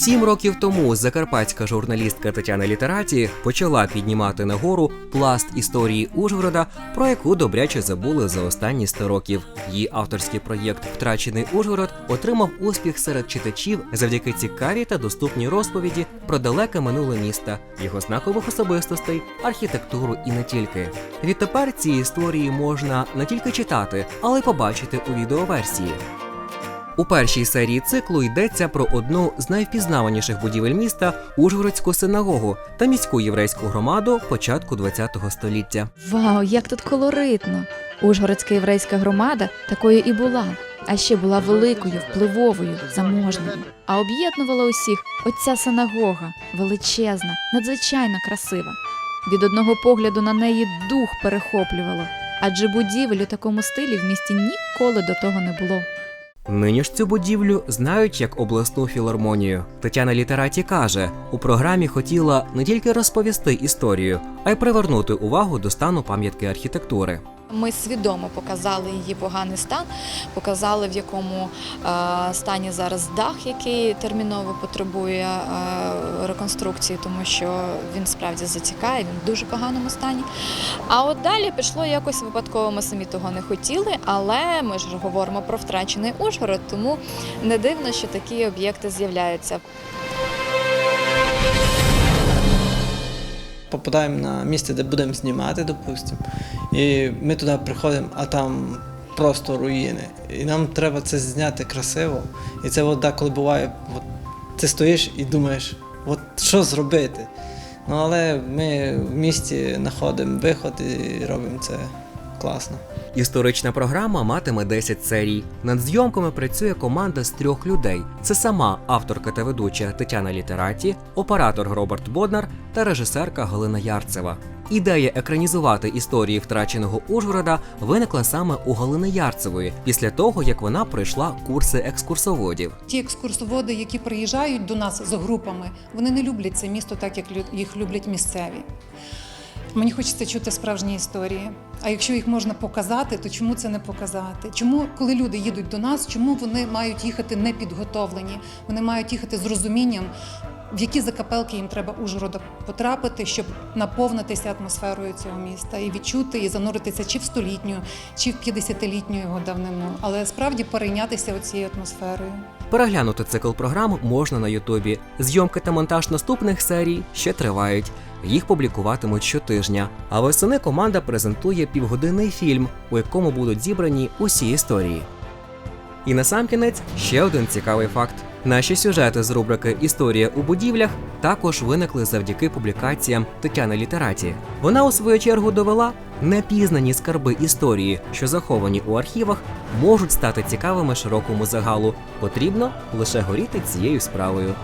Сім років тому закарпатська журналістка Тетяна Літераті почала піднімати нагору пласт історії Ужгорода, про яку добряче забули за останні 100 років. Її авторський проєкт Втрачений Ужгород отримав успіх серед читачів завдяки цікавій та доступній розповіді про далеке минуле міста, його знакових особистостей, архітектуру і не тільки. Відтепер ці історії можна не тільки читати, але й побачити у відеоверсії. У першій серії циклу йдеться про одну з найвпізнаваніших будівель міста Ужгородську синагогу та міську єврейську громаду початку ХХ століття. Вау, як тут колоритно! Ужгородська єврейська громада такою і була, а ще була великою, впливовою, заможною. А об'єднувала усіх оця синагога, величезна, надзвичайно красива. Від одного погляду на неї дух перехоплювало, адже будівель у такому стилі в місті ніколи до того не було. Нині ж цю будівлю знають як обласну філармонію. Тетяна Літераті каже, у програмі хотіла не тільки розповісти історію, а й привернути увагу до стану пам'ятки архітектури. Ми свідомо показали її поганий стан, показали в якому е, стані зараз дах, який терміново потребує е, реконструкції, тому що він справді затікає, він в дуже поганому стані. А от далі пішло якось випадково. Ми самі того не хотіли, але ми ж говоримо про втрачений Ужгород, тому не дивно, що такі об'єкти з'являються. Попадаємо на місце, де будемо знімати, допустимо, і ми туди приходимо, а там просто руїни. І нам треба це зняти красиво. І це от деколи буває, от, ти стоїш і думаєш, от що зробити. Ну але ми в місті знаходимо виход і робимо це класно. Історична програма матиме 10 серій. Над зйомками працює команда з трьох людей: це сама авторка та ведуча Тетяна Літераті, оператор Роберт Боднар та режисерка Галина Ярцева. Ідея екранізувати історії втраченого Ужгорода виникла саме у Галини Ярцевої після того, як вона пройшла курси екскурсоводів. Ті екскурсоводи, які приїжджають до нас з групами, вони не люблять це місто так, як їх люблять місцеві. Мені хочеться чути справжні історії. А якщо їх можна показати, то чому це не показати? Чому, коли люди їдуть до нас, чому вони мають їхати непідготовлені? Вони мають їхати з розумінням, в які закапелки їм треба Ужгорода потрапити, щоб наповнитися атмосферою цього міста і відчути і зануритися чи в столітню, чи в 50-літню його давнину, але справді перейнятися цією атмосферою. Переглянути цикл програм можна на Ютубі. Зйомки та монтаж наступних серій ще тривають. Їх публікуватимуть щотижня. А восени команда презентує півгодинний фільм, у якому будуть зібрані усі історії. І насамкінець ще один цікавий факт. Наші сюжети з рубрики Історія у будівлях також виникли завдяки публікаціям Тетяни Літераті. Вона у свою чергу довела, непізнані скарби історії, що заховані у архівах, можуть стати цікавими широкому загалу. Потрібно лише горіти цією справою.